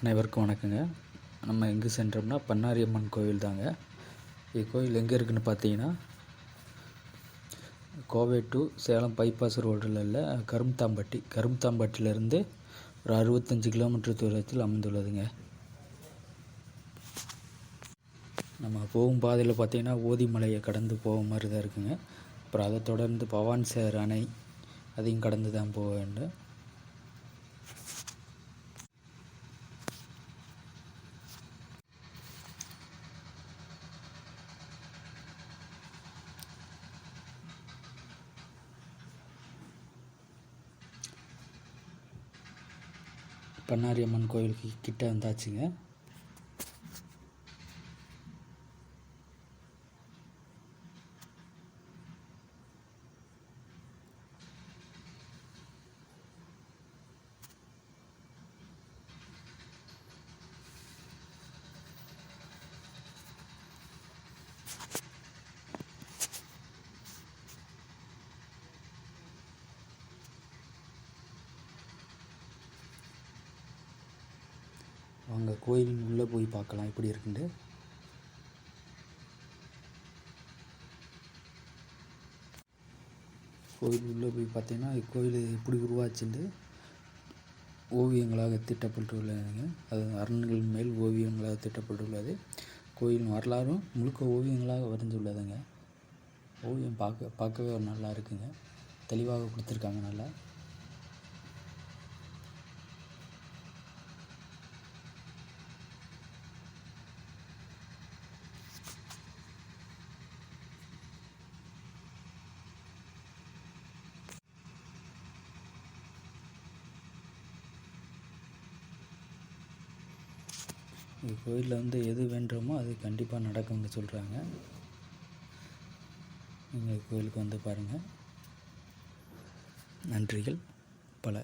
அனைவருக்கும் வணக்கங்க. நம்ம எங்கே சென்றோம்னா பண்ணாரியம்மன் கோவில் தாங்க. இக்கோயில் எங்கே இருக்குதுன்னு பார்த்தீங்கன்னா கோவை டு சேலம் பைபாஸ் ரோடில் உள்ள கரும்தாம்பட்டி. கரும்தாம்பட்டியிலேருந்து ஒரு அறுபத்தஞ்சு கிலோமீட்டர் தூரத்தில் அமைந்துள்ளதுங்க. நம்ம போகும் பாதையில் பார்த்தீங்கன்னா ஓதிமலையை கடந்து போக மாதிரி தான் இருக்குங்க. அப்புறம் அதை தொடர்ந்து பவான் சேர் அணை அதையும் கடந்து தான் போக வேண்டும். பண்ணாரி அம்மன் கோயிலுக்கு கிட்டே வந்தாச்சுங்க. வாங்க கோயில் உள்ளே போய் பார்க்கலாம். எப்படி இருக்குன்ட்டு. கோயில் உள்ளே போய் பார்த்தீங்கன்னா கோயில் எப்படி உருவாச்சுண்டு ஓவியங்களாக திட்டப்பட்டுள்ளதுங்க அது அரண்கள் மேல் ஓவியங்களாக திட்டப்பட்டுள்ளது. கோயிலின் வரலாறும் முழுக்க ஓவியங்களாக வரைஞ்சுள்ளதுங்க ஓவியம் பார்க்க பார்க்கவே ஒரு நல்லா இருக்குங்க. தெளிவாக கொடுத்துருக்காங்க நல்லா. கோயிலில் வந்து எது வேண்டுமோ அது கண்டிப்பாக நடக்கும்னு சொல்கிறாங்க நீங்கள் கோயிலுக்கு வந்து பாருங்கள் நன்றிகள். பல.